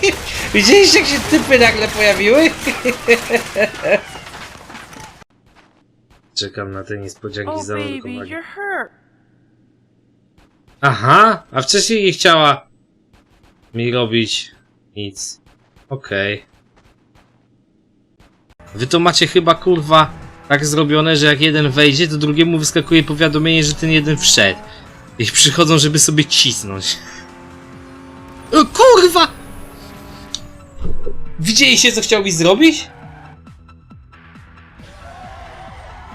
Widzieliście jak się typy nagle pojawiły? Czekam na te niespodzianki Oh, za baby, komagi. you're hurt. Aha, a wcześniej nie chciała mi robić nic. Okej. Wy to macie chyba kurwa tak zrobione, że jak jeden wejdzie, to drugiemu wyskakuje powiadomienie, że ten jeden wszedł. I przychodzą, żeby sobie cisnąć. O, kurwa! Widzieliście co chciał mi zrobić?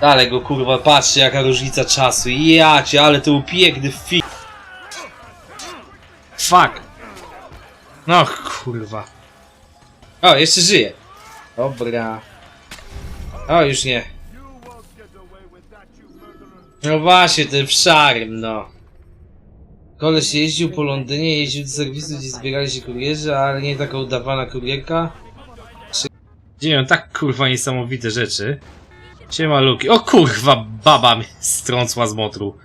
Dalej go kurwa, patrzcie jaka różnica czasu. Ja cię, ale to był piękny fi... Fuck. No kurwa. O, jeszcze żyje. Dobra. O, już nie. No właśnie, ten wszarym, no. Koleś jeździł po Londynie, jeździł do serwisu, gdzie zbierali się kurierzy, ale nie taka udawana kurierka. Czy- Dzieją tak kurwa niesamowite rzeczy. Siema Luki. O kurwa, baba mnie strącła z motru.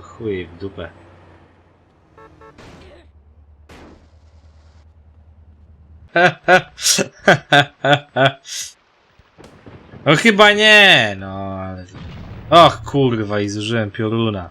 Chuj w dupę. No chyba nie, no ale... Och kurwa i zużyłem pioruna.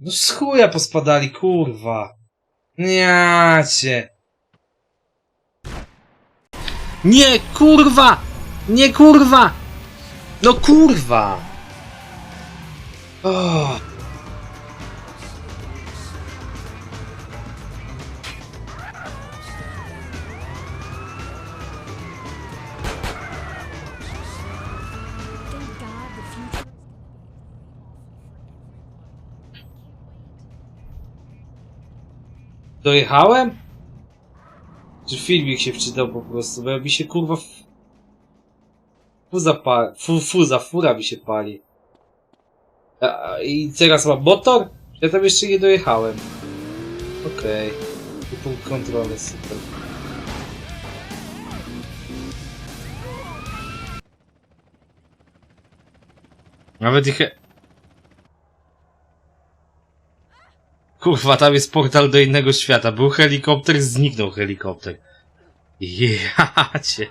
No z chuja pospadali, kurwa. Niacie. Nie, kurwa! Nie, kurwa! No kurwa! Oh. Dojechałem? Czy filmik się przydał po prostu, bo mi się kurwa. Fuza pali, fu, fuza, fura mi się pali. A, I teraz mam motor? Ja tam jeszcze nie dojechałem. Okej. Okay. punkt kontrolny, super. Nawet ich... Kurwa, tam jest portal do innego świata. Był helikopter, zniknął helikopter. Jacie.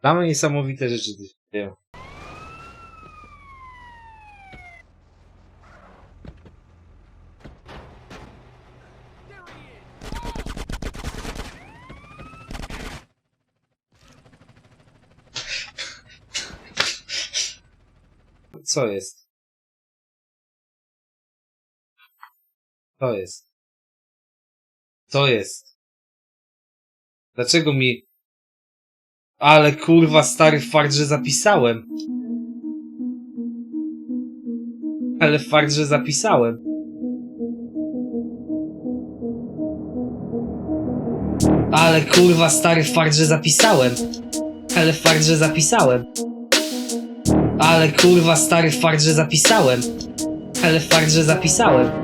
Tam niesamowite rzeczy. Co jest? To jest. To jest. Dlaczego mi... Ale kurwa stary fakt, że zapisałem. Ale fakt, że zapisałem. Ale kurwa stary fakt, że zapisałem. Ale fakt, że zapisałem. Ale kurwa stary fakt, że zapisałem. Ale fakt, że zapisałem.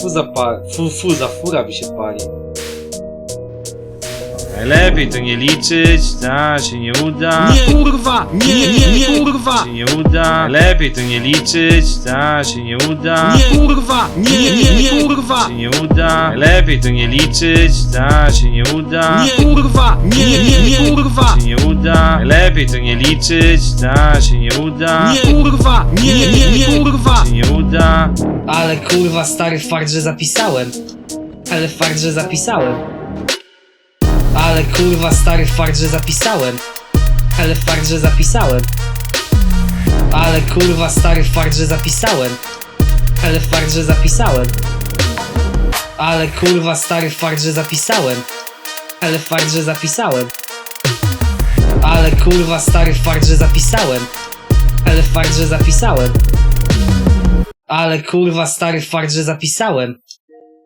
fuza pali, fu, fuza, fura mi się pali. Lepiej to nie liczyć, ta się nie uda. Nie, kurwa! Nie, nie, nie, kurwa! się nie uda. Lepiej to nie liczyć, ta się nie uda. Nie, kurwa! Nie, nie, nie, kurwa! się nie uda. Lepiej to nie liczyć, ta się nie uda. Nie, kurwa! Nie, nie, nie uda. Lepiej to nie liczyć, ta się nie uda. Nie, kurwa! Nie, nie, nie, kurwa! się nie uda. Ale kurwa stary fakt, że zapisałem. Ale fakt, że zapisałem. Ale kurwa stary fakt, że zapisałem. Ale fakt, że zapisałem. Ale kurwa stary fakt, że zapisałem. Ale fakt, że zapisałem. Ale kurwa stary fakt, że zapisałem. Ale fakt, że zapisałem. Ale kurwa stary fakt, że zapisałem. Ale fakt, że zapisałem. Ale kurwa stary fakt, że zapisałem.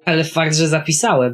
Ale fakt, że zapisałem.